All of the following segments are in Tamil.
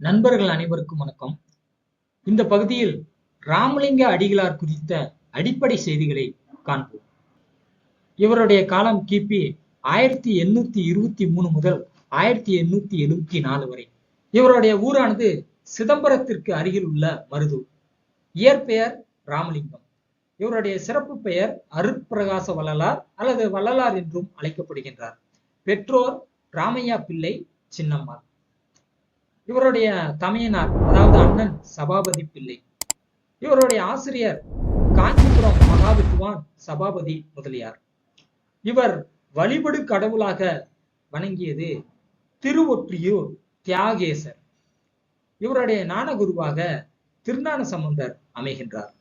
நண்பர்கள் அனைவருக்கும் வணக்கம். இந்த பகுதியில் ராமலிங்க அடிகளார் குறித்த அடிப்படை செய்திகளை காண்போம். இவருடைய காலம் கிபி ஆயிரத்தி எண்ணூத்தி இருபத்தி மூணு முதல் ஆயிரத்தி எண்ணூத்தி எழுபத்தி நாலு வரை. இவருடைய ஊரானது சிதம்பரத்திற்கு அருகில் உள்ள மருதூர். இயற்பெயர் ராமலிங்கம். இவருடைய சிறப்பு பெயர் அருட்பிரகாச வள்ளலார் அல்லது வள்ளலார் என்றும் அழைக்கப்படுகின்றார். பெற்றோர் ராமையா பிள்ளை சின்னம்மாள். இவருடைய தமையனார் அதாவது அண்ணன் சபாபதி பிள்ளை இவருடைய ஆசிரியர் காஞ்சிபுரம் மகாவித்வான் சபாபதி முதலியார். இவர் வழிபடு கடவுளாக வணங்கியது திருவொற்றியூர் தியாகேசர். இவருடைய நாணகுருவாக திருநான சம்பந்தர் அமைகின்றார்.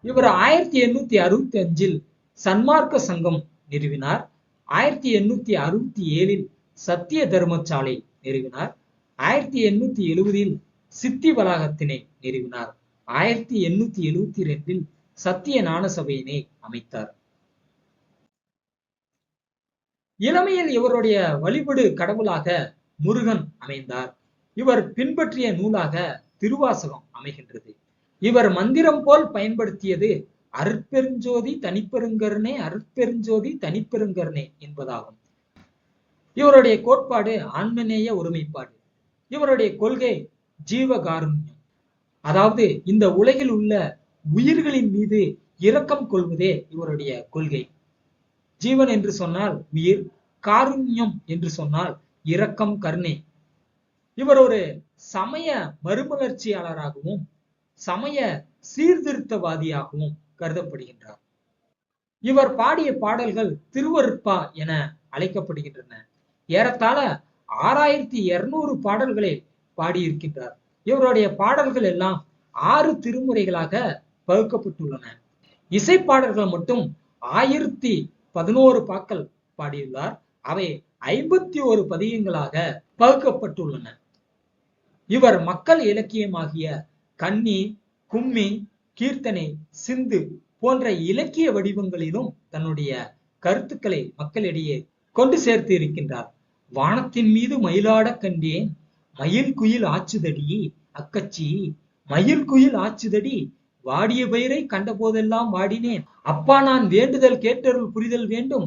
இவர் ஆயிரத்தி எண்ணூத்தி அறுபத்தி அஞ்சில் சன்மார்க்க சங்கம் நிறுவினார். ஆயிரத்தி எண்ணூத்தி அறுபத்தி ஏழில் சத்திய தர்மசாலை நிறுவினார். ஆயிரத்தி எண்ணூத்தி எழுபதில் சித்தி வளாகத்தினை நிறுவினார். ஆயிரத்தி எண்ணூத்தி எழுபத்தி ரெண்டில் சத்திய ஞான சபையினை அமைத்தார். இளமையில் இவருடைய வழிபடு கடவுளாக முருகன் அமைந்தார். இவர் பின்பற்றிய நூலாக திருவாசகம் அமைகின்றது. இவர் மந்திரம் போல் பயன்படுத்தியது அருட்பெருஞ்சோதி தனிப்பெருங்கருணே அருட்பெருஞ்சோதி தனிப்பெருங்கருணே என்பதாகும். இவருடைய கோட்பாடு ஆன்மநேய ஒருமைப்பாடு. இவருடைய கொள்கை ஜீவகாருண்யம். அதாவது இந்த உலகில் உள்ள உயிர்களின் மீது இரக்கம் கொள்வதே இவருடைய கொள்கை. ஜீவன் என்று சொன்னால் உயிர் காருண்யம் என்று சொன்னால் இரக்கம் கருணை. இவர் ஒரு சமய மறுமலர்ச்சியாளராகவும் சமய சீர்திருத்தவாதியாகவும் கருதப்படுகின்றார். இவர் பாடிய பாடல்கள் திருவருட்பா என அழைக்கப்படுகின்றன. ஏறத்தாழ ஆறாயிரத்தி இருநூறு பாடல்களை பாடியிருக்கின்றார். இவருடைய பாடல்கள் எல்லாம் ஆறு திருமுறைகளாக பகுக்கப்பட்டுள்ளன. இசை பாடல்கள் மட்டும் ஆயிரத்தி பதினோரு பாக்கள் பாடியுள்ளார். அவை ஐம்பத்தி ஒரு பதியங்களாக பகுக்கப்பட்டுள்ளன. இவர் மக்கள் இலக்கியமாகிய கன்னி கும்மி கீர்த்தனை சிந்து போன்ற இலக்கிய வடிவங்களிலும் தன்னுடைய கருத்துக்களை மக்களிடையே கொண்டு சேர்த்து இருக்கின்றார் வானத்தின் மீது மயிலாடக் கண்டேன். மயில் குயில் ஆச்சுதடி அக்கச்சி. மயில் குயில் ஆச்சுதடி வாடிய பயிரை கண்ட போதெல்லாம் வாடினேன். அப்பா நான் வேண்டுதல் கேட்டருள் புரிதல் வேண்டும்.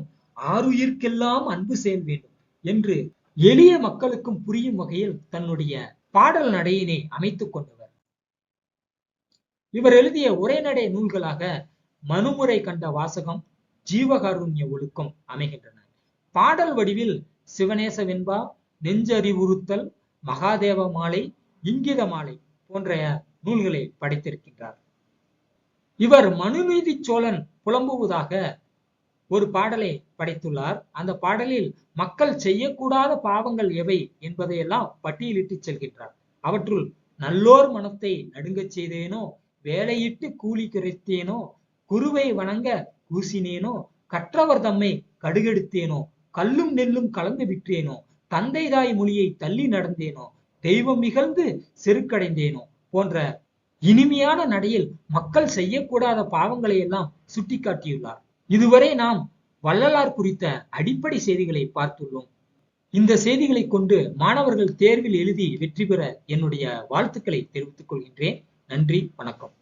ஆறுயிர்க்கெல்லாம் அன்பு செயல் வேண்டும் என்று எளிய மக்களுக்கும் புரியும் வகையில் தன்னுடைய பாடல் நடையினை அமைத்துக் கொண்டவர். இவர் எழுதிய உரைநடை நூல்களாக மனுமுறை கண்ட வாசகம் ஜீவகாருண்ய ஒழுக்கம் அமைகின்றன. பாடல் வடிவில் சிவநேச வெண்பா நெஞ்சறிவுறுத்தல் மகாதேவ மாலை இங்கித மாலை போன்ற நூல்களை படைத்திருக்கின்றார். இவர் மனுநீதி சோழன் புலம்புவதாக ஒரு பாடலை படைத்துள்ளார். அந்த பாடலில் மக்கள் செய்யக்கூடாத பாவங்கள் எவை என்பதையெல்லாம் பட்டியலிட்டு செல்கின்றார். அவற்றுள் நல்லோர் மனத்தை நடுங்கச் செய்தேனோ வேலையிட்டு கூலி குறைத்தேனோ குருவை வணங்க கூசினேனோ கற்றவர் தம்மை கடுகெடுத்தேனோ கல்லும் நெல்லும் கலந்து விற்றேனோ? தந்தை தாய் மொழியை தள்ளி நடந்தேனோ? தெய்வம் மிகழ்ந்து செருக்கடைந்தேனோ? போன்ற இனிமையான நடையில் மக்கள் செய்யக்கூடாத பாவங்களை எல்லாம் சுட்டிக்காட்டியுள்ளார். இதுவரை நாம் வள்ளலார் குறித்த அடிப்படை செய்திகளை பார்த்துள்ளோம். இந்த செய்திகளை கொண்டு மாணவர்கள் தேர்வில் எழுதி வெற்றி பெற என்னுடைய வாழ்த்துக்களை தெரிவித்துக் கொள்கின்றேன். நன்றி வணக்கம்.